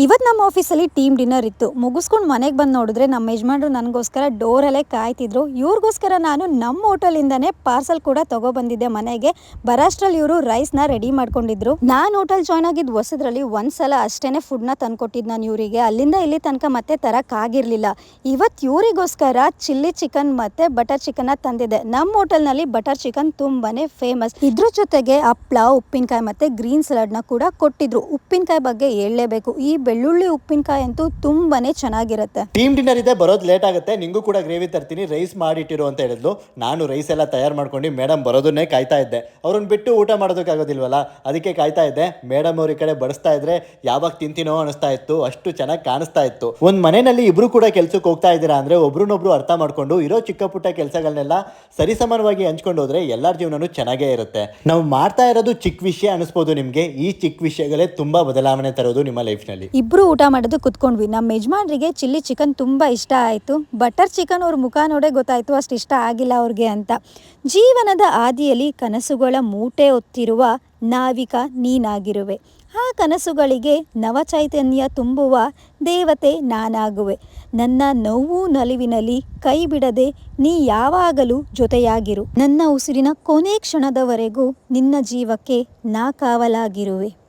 ಇವತ್ತು ನಮ್ಮ ಆಫೀಸಲ್ಲಿ ಟೀಮ್ ಡಿನ್ನರ್ ಇತ್ತು. ಮುಗಿಸ್ಕೊಂಡು ಮನೆಗೆ ಬಂದು ನೋಡಿದ್ರೆ ನಮ್ಮ ಯಜಮಾನ್ರು ನನಗೋಸ್ಕರ ಡೋರಲ್ಲೇ ಕಾಯ್ತಿದ್ರು. ಇವ್ರಿಗೋಸ್ಕರ ನಾನು ನಮ್ಮ ಹೋಟೆಲಿಂದನೇ ಪಾರ್ಸಲ್ ಕೂಡ ತಗೊಬಂದಿದ್ದೆ ಮನೆಗೆ. ಬರಾಷ್ಟ್ರಲ್ಲಿ ಇವರು ರೈಸ್ನ ರೆಡಿ ಮಾಡ್ಕೊಂಡಿದ್ರು. ನಾನು ಹೋಟೆಲ್ ಜಾಯ್ನ್ ಆಗಿದ್ದು ಹೊಸದ್ರಲ್ಲಿ ಒಂದ್ಸಲ ಅಷ್ಟೇನೆ ಫುಡ್ನ ತಂದ್ಕೊಟ್ಟಿದ್ದು ನಾನು ಇವರಿಗೆ. ಅಲ್ಲಿಂದ ಇಲ್ಲಿ ತನಕ ಮತ್ತೆ ತರಕ್ಕಾಗಿರಲಿಲ್ಲ ಇವತ್ತು ಇವರಿಗೋಸ್ಕರ ಚಿಲ್ಲಿ ಚಿಕನ್ ಮತ್ತೆ ಬಟರ್ ಚಿಕನ್ನ ತಂದಿದ್ದೆ ನಮ್ಮ ಹೋಟೆಲ್ನಲ್ಲಿ ಬಟರ್ ಚಿಕನ್ ತುಂಬಾನೇ ಫೇಮಸ್. ಇದ್ರ ಜೊತೆಗೆ ಹಪ್ಳ, ಉಪ್ಪಿನಕಾಯಿ ಮತ್ತೆ ಗ್ರೀನ್ ಸಲಾಡ್ನ ಕೂಡ ಕೊಟ್ಟಿದ್ರು. ಉಪ್ಪಿನಕಾಯಿ ಬಗ್ಗೆ ಹೇಳಲೇಬೇಕು. ಈ ಬೆಳ್ಳುಳ್ಳಿ ಉಪ್ಪಿನಕಾಯಿ ಅಂತೂ ತುಂಬಾನೇ ಚೆನ್ನಾಗಿರುತ್ತೆ. ಟೀಮ್ ಡಿನ್ನರ್ ಇದೆ, ಬರೋದು ಲೇಟ್ ಆಗುತ್ತೆ. ನಿಂಗೂ ಕೂಡ ಗ್ರೇವಿ ತರ್ತೀನಿ ರೈಸ್ ಮಾಡಿಟ್ಟಿರು ಅಂತ ಹೇಳಿದ್ಲು. ನಾನು ರೈಸ್ ಎಲ್ಲ ತಯಾರು ಮಾಡ್ಕೊಂಡು ಮೇಡಮ್ ಬರೋದನ್ನೇ ಕಾಯ್ತಾ ಇದ್ದೆ. ಅವ್ರನ್ನ ಬಿಟ್ಟು ಊಟ ಮಾಡೋದಕ್ಕಾಗೋದಿಲ್ವಲ್ಲ? ಅದಕ್ಕೆ ಕಾಯ್ತಾ ಇದ್ದೆ. ಮೇಡಮ್ ಅವ್ರ ಈ ಕಡೆ ಬಡಿಸ್ತಾ ಇದ್ರೆ ಯಾವಾಗ ತಿಂತೀನೋ ಅನಿಸ್ತಾ ಇತ್ತು. ಅಷ್ಟು ಚೆನ್ನಾಗಿ ಕಾಣಿಸ್ತಾ ಇತ್ತು. ಒಂದ್ ಮನೆಯಲ್ಲಿ ಇಬ್ರು ಕೂಡ ಕೆಲ್ಸಕ್ಕೆ ಹೋಗ್ತಾ ಇದ್ದೀರಾ ಅಂದ್ರೆ ಒಬ್ರನ್ನೊಬ್ರು ಅರ್ಥ ಮಾಡ್ಕೊಂಡು ಇರೋ ಚಿಕ್ಕ ಪುಟ್ಟ ಕೆಲಸಗಳನ್ನೆಲ್ಲ ಸರಿಸಮಾನವಾಗಿ ಹಂಚ್ಕೊಂಡು ಹೋದ್ರೆ ಎಲ್ಲರ ಜೀವನನೂ ಚೆನ್ನಾಗೇ ಇರುತ್ತೆ. ನಾವು ಮಾಡ್ತಾ ಇರೋದು ಚಿಕ್ಕ ವಿಷಯ ಅನಿಸ್ಬೋದು ನಿಮಗೆ. ಈ ಚಿಕ್ಕ ವಿಷಯಗಳೇ ತುಂಬಾ ಬದಲಾವಣೆ ತರೋದು ನಿಮ್ಮ ಲೈಫ್ನಲ್ಲಿ ಇಬ್ರು ಊಟ ಮಾಡೋದು ಕುತ್ಕೊಂಡ್ವಿ. ನಮ್ಮ ಯಜಮಾನ್ರಿಗೆ ಚಿಲ್ಲಿ ಚಿಕನ್ ತುಂಬ ಇಷ್ಟ ಆಯಿತು. ಬಟರ್ ಚಿಕನ್ ಅವ್ರ ಮುಖ ನೋಡೇ ಗೊತ್ತಾಯ್ತು ಅಷ್ಟು ಇಷ್ಟ ಆಗಿಲ್ಲ ಅವ್ರಿಗೆ ಅಂತ. ಜೀವನದ ಆದಿಯಲ್ಲಿ ಕನಸುಗಳ ಮೂಟೆ ಹೊತ್ತಿರುವ ನಾವಿಕ ನೀನಾಗಿರುವೆ. ಆ ಕನಸುಗಳಿಗೆ ನವಚೈತನ್ಯ ತುಂಬುವ ದೇವತೆ ನಾನಾಗುವೆ. ನನ್ನ ನೋವು ನಲಿವಿನಲ್ಲಿ ಕೈ ಬಿಡದೆ ನೀ ಯಾವಾಗಲೂ ಜೊತೆಯಾಗಿರು. ನನ್ನ ಉಸಿರಿನ ಕೊನೆ ಕ್ಷಣದವರೆಗೂ ನಿನ್ನ ಜೀವಕ್ಕೆ ನಾ ಕಾವಲಾಗಿರುವೆ.